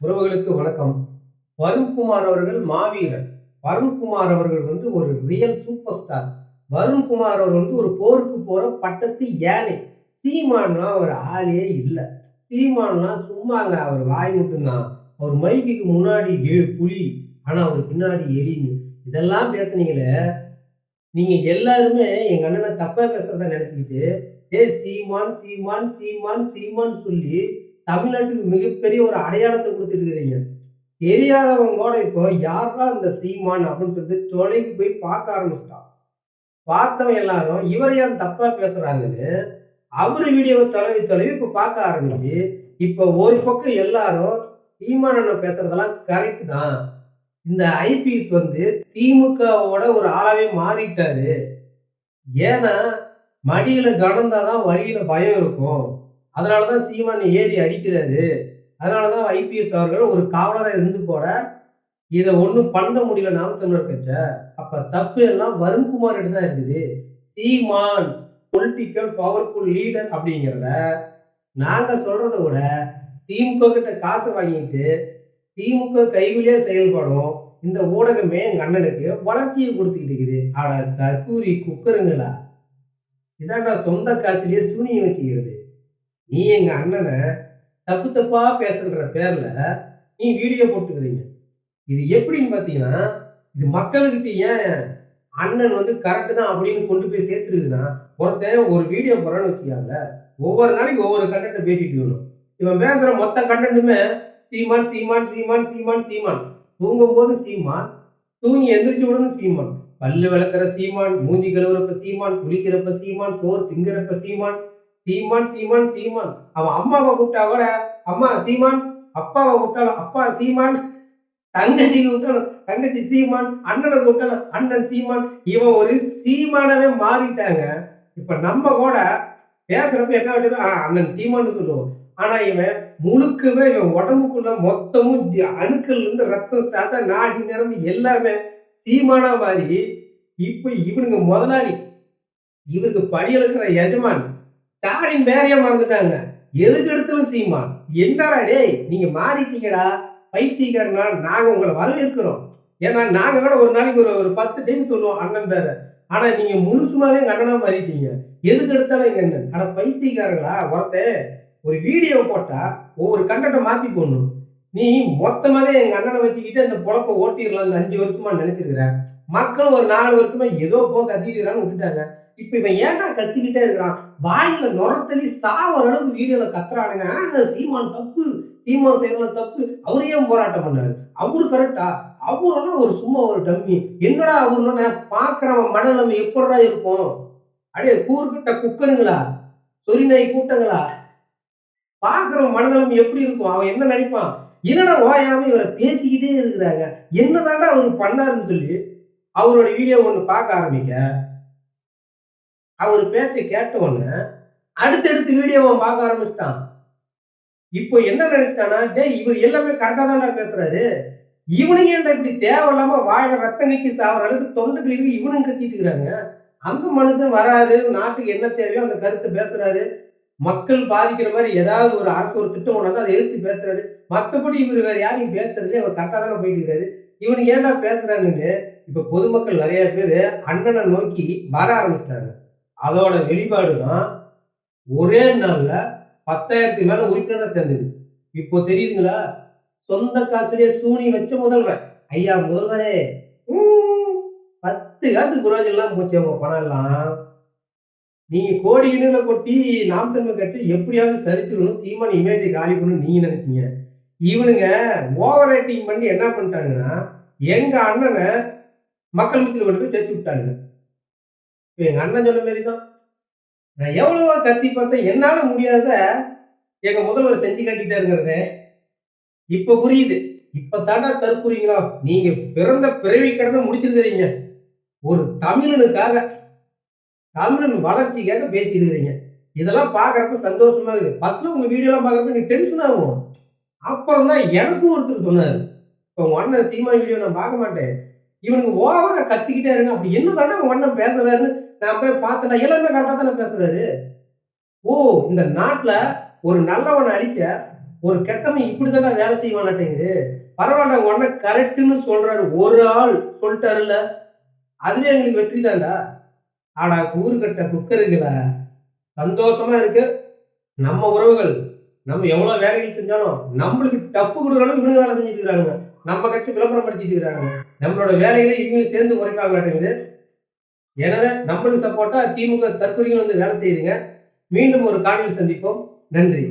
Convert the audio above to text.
உறவுகளுக்கு வணக்கம். வருண்குமார் அவர்கள் மாவீரர். வருண்குமார் அவர்கள் வந்து ஒரு ரியல் சூப்பர் ஸ்டார் வருண்குமார் அவர்கள் வந்து ஒரு போருக்கு போற பட்டத்து யானை சீமான்லாம் அவர் ஆளே இல்லை. சீமான்லாம் சும்மாங்க அவர் வாய் மட்டும்தான் அவர் மைக்குக்கு முன்னாடி ஏ- புலி ஆனா அவர் பின்னாடி எலின்னு. இதெல்லாம் பேசுனீங்களே நீங்க எல்லாருமே எங்க அண்ணனை தப்பா பேசுறத நினைச்சுக்கிட்டு ஏ சீமான் சீமான் சீமான் சீமான் சொல்லி தமிழ்நாட்டுக்கு மிகப்பெரிய ஒரு அடையாளத்தை கொடுத்துட்டு இருக்கிறீங்க தெரியாதவங்க கூட இப்போ யாரா இந்த சீமான் அப்படின்னு சொல்லிட்டு தொலைக்கு போய் பார்க்க ஆரம்பிச்சிட்டான். பார்த்தவன் எல்லாரும் இவர் ஏன் தப்பா பேசுறாங்கன்னு அவரு வீடியோவை தொலைவி தொலைவி இப்போ பார்க்க ஆரம்பிச்சு இப்போ ஒரு பக்கம் எல்லாரும் சீமானனை பேசுறதெல்லாம் கரெக்ட் தான். இந்த ஐபிஎஸ் வந்து திமுகவோட ஒரு ஆளாவே மாறிட்டாரு. ஏன்னா மடியில கனந்தாதான் வழியில பயம் இருக்கும். அதனாலதான் சீமான் ஏறி அடிக்கிறாரு. அதனாலதான் ஐபிஎஸ் அவர்கள் ஒரு காவலரா இருந்து கூட இதை ஒன்றும் பண்ண முடியல நாம் தமிழர் கட்ச. அப்ப தப்பு எல்லாம் வருண்குமார் தான் இருக்குது. சீமான் பொலிட்டிக்கல் பவர்ஃபுல் லீடர் அப்படிங்கிறத நாங்க சொல்றதை விட திமுக கிட்ட காசு வாங்கிட்டு திமுக கைவிலேயே செயல்படும் இந்த ஊடகமே எங்க அண்ணனுக்கு வளர்ச்சியை கொடுத்துக்கிட்டு இருக்குது. ஆனா கக்கூரி குக்கருங்களா? இதாண்டா சொந்த காசுலயே சூனியம் வச்சுக்கிறது. நீ எங்க அண்ணனை தப்பு தப்பா பேசுன்ற பேர்ல நீ வீடியோ போட்டுக்கிறீங்க. இது எப்படின்னு பாத்தீங்கன்னா இது மக்கள்கிட்ட ஏன் அண்ணன் வந்து கரெக்டு தான் அப்படின்னு கொண்டு போய் சேர்த்துருக்குன்னா ஒருத்தன் ஒரு வீடியோ போறான்னு வச்சுக்காங்க. ஒவ்வொரு நாளைக்கு ஒவ்வொரு கண்டென்ட்டை பேசிட்டு வரணும் இவன் பேசுற மொத்த கண்டென்ட்டுமே சீமான் சீமான் சீமான் சீமான் சீமான். தூங்கும் போது சீமான் தூங்கி எந்திரிச்சு உடனே சீமான். பல்லு விளக்குற சீமான் மூஞ்சி கழுவுறப்ப சீமான் குளிக்கிறப்ப சீமான் சோறு திங்கிறப்ப சீமான். சீமான் சீமான் சீமான். அவன் அம்மாவை கூப்பிட்டா கூட அம்மா சீமான் அப்பாவை கூப்பிட்டாலும் அப்பா சீமான். தங்கச்சி கூப்பிட்டாலும் தங்கச்சி சீமான். அண்ணனை கூப்பிட்டாலும் அண்ணன் சீமான். இவன் ஒரு சீமானவே மாறிட்டாங்க. இப்ப நம்ம கூட பேசுறப்ப என்ன ஆகுதுன்னா, அண்ணன் சீமான்னு சொல்லுவோம். ஆனா இவன் முழுக்கவே இவன் உடம்புக்குள்ள மொத்தமும் ஜி- அணுக்கள்ல இருந்து ரத்தம் சத நாடி நிரம்பி எல்லாமே சீமானா மாறி இப்ப இவனுங்க முதலாளி. இவருக்கு படியெழுக்கிற எஜமான். ஸ்டாலின் பேரையே மறந்துட்டாங்க. எதுக்கு எடுத்தாலும் சீமான்? என்னடா டேய் நீங்க மாறிட்டீங்கடா. பைத்தியக்காரனா நாங்க உங்களை வரவேற்கிறோம். ஏன்னா நாங்க கூட ஒரு நாளைக்கு ஒரு ஒரு பத்து டைம் சொல்லுவோம் அண்ணன் பேரை. ஆனா நீங்க முழுசுமாவே எங்க அண்ணனா மாறிட்டீங்க. எதுக்கு எடுத்தாலும் எங்க அண்ணன் ஆனா பைத்தியக்காரங்களா? ஒருத்தன் ஒரு வீடியோ போட்டா ஒவ்வொரு கண்டத்தை மாத்தி போடணும். நீ மொத்தமாவே எங்க அண்ணனை வச்சுக்கிட்டு அந்த பொழப்ப ஓட்டிடலாம் இந்த அஞ்சு வருஷமா நினைச்சிருக்கிற? மக்கள் ஒரு நாலு வருஷமா ஏதோ போ கத்திக்கிறான்னு விட்டுட்டாங்க. இப்ப இவன் ஏன்டா கத்திக்கிட்டே இருக்கிறான்? வாயில நுரத்தலி சாவர அளவுக்கு வீடியோல கத்துறானுங்க. ஆ, சீமான் தப்பு. சீமான் செய்யறது தப்பு. அவரு ஏன் போராட்டம் பண்ணாரு? அவரு கரெக்டா அவரெல்லாம் ஒரு சும்மா ஒரு டம்மி. என்னடா அவருன்னா பாக்குறவன் மனநிலைமை எப்படிடா இருக்கும்? அடே கூறுகிட்ட குக்கருங்களா? சொரிநாய் கூட்டங்களா? பாக்குற மனநலம் எப்படி இருக்கும்? அவன் என்ன நினைப்பான் என்னடா ஓயாம இவரை பேசிக்கிட்டே இருக்கிறாங்க? என்னதாண்டா அவரு பண்ணாருன்னு சொல்லி அவரோட வீடியோ ஒண்ணு பார்க்க ஆரம்பிக்க. அவர் பேச்சை கேட்ட உடனே அடுத்தடுத்து வீடியோவை பார்க்க ஆரம்பிச்சிட்டான். இப்போ என்ன நினைச்சிட்டானா டே இவர் எல்லாமே கரெக்டா தான் பேசுறாரு. இவனுங்க என்ன இப்படி தேவையில்லாம வாயில ரத்தம் நிக்கி சாவர அளவுக்கு தொண்டுகளுக்கு இவனுங்க கத்திட்டு இருக்கிறாங்க. அந்த மனுஷன் வராரு நாட்டுக்கு என்ன தேவையோ அந்த கருத்தை பேசுறாரு. மக்கள் பாதிக்கிற மாதிரி ஏதாவது ஒரு அரசு ஒரு திட்டம் கொண்டாந்து அதை எதிர்த்து பேசுறாரு. மற்றபடி இவர் வேற யாரையும் பேசுறதே அவர் கரெக்டாக தானே போயிட்டு இருக்காரு. இவனுக்கு ஏன்டா பேசுறாங்கன்னு இப்ப பொதுமக்கள் நிறைய பேர் அண்ணனை நோக்கி வர ஆரம்பிச்சிட்டாங்க. அதோட வெளிப்பாடு தான் ஒரே நாள்ல பத்தாயிரத்துக்கு மேல உறுப்பினர் சேர்ந்தது. இப்போ தெரியுதுங்களா? சொந்த காசுலயே சூனி வச்ச முதல்வர். ஐயா முதல்வரே. பத்து காசு புரோஜனம் போச்சு. அவங்க பணம் எல்லாம் நீங்க கோடி இணையில கொட்டி நாம் தன்மை கட்சி எப்படியாவது சரிச்சிடணும் சீமான் இமேஜை காலி பண்ணணும் நீங்க நினைச்சீங்க. இவனுங்க ஓவர் ரைட்டிங் பண்ணி என்ன பண்ணிட்டாங்கன்னா எங்க அண்ணனை மக்கள் மத்தியில் கொண்டு போய் சேர்த்து விட்டாங்க இப்ப எங்க அண்ணன் சொன்ன மாதிரி தான் நான் எவ்வளவோ கத்தி பார்த்தேன் என்னால முடியாத எங்க முதல்வர் செஞ்சு காட்டிட்டாருங்கிறத இப்ப புரியுது. இப்ப தாண்டா தற்கூறீங்களா நீங்க பிறந்த பிறவி கடனை முடிச்சிருக்கிறீங்க. ஒரு தமிழனுக்காக தமிழன் வளர்ச்சிக்காக பேசியிருக்கிறீங்க. இதெல்லாம் பார்க்கறப்ப சந்தோஷமா இருக்கு. ஃபர்ஸ்ட்ல உங்க வீடியோலாம் பார்க்கறப்ப எனக்கு டென்ஷன் ஆகும் அப்புறம் தான் எனக்கும் ஒருத்தர் சொன்னார். இப்போ உங்க அண்ணன் சீமா வீடியோ நான் பார்க்க மாட்டேன். இவனுக்கு ஓவரா கத்திக்கிட்டே இருங்க. அப்படி என்ன தானே உங்க அண்ணன் பேசுறாரு நான் போய் பார்த்தேன். எல்லாமே கரெக்டாக தானே பேசுறாரு. ஓ இந்த நாட்டில் ஒரு நல்லவனை அழிக்க ஒரு கெட்டவன் இப்படிதான் வேலை செய்ய மாட்டேங்குது பரவாயில்ல உடனே கரெக்டுன்னு சொல்றாரு. ஒரு ஆள் சொல்லிட்டாருல்ல. அதுவே எங்களுக்கு வெற்றி தான்டா ஆடா கூறு கட்ட குக்கருங்களா சந்தோஷமா இருக்கு. நம்ம உறவுகள் நம்ம எவ்வளவு வேலைகள் செஞ்சாலும் நம்மளுக்கு டப்பு கொடுக்குற அளவுக்கு இவங்க வேலை செஞ்சுட்டு இருக்காங்க நம்ம கட்சி விளம்பரம் படுத்திட்டு இருக்கிறாங்க நம்மளோட வேலைகளை இவங்க சேர்ந்து குறைப்பாக மாட்டேங்குது எனவே நம்மளுக்கு சப்போர்ட்டா திமுக தற்கொலைகள் வந்து வேலை செய்யுதுங்க. மீண்டும் ஒரு காணொலி சந்திப்போம். நன்றி.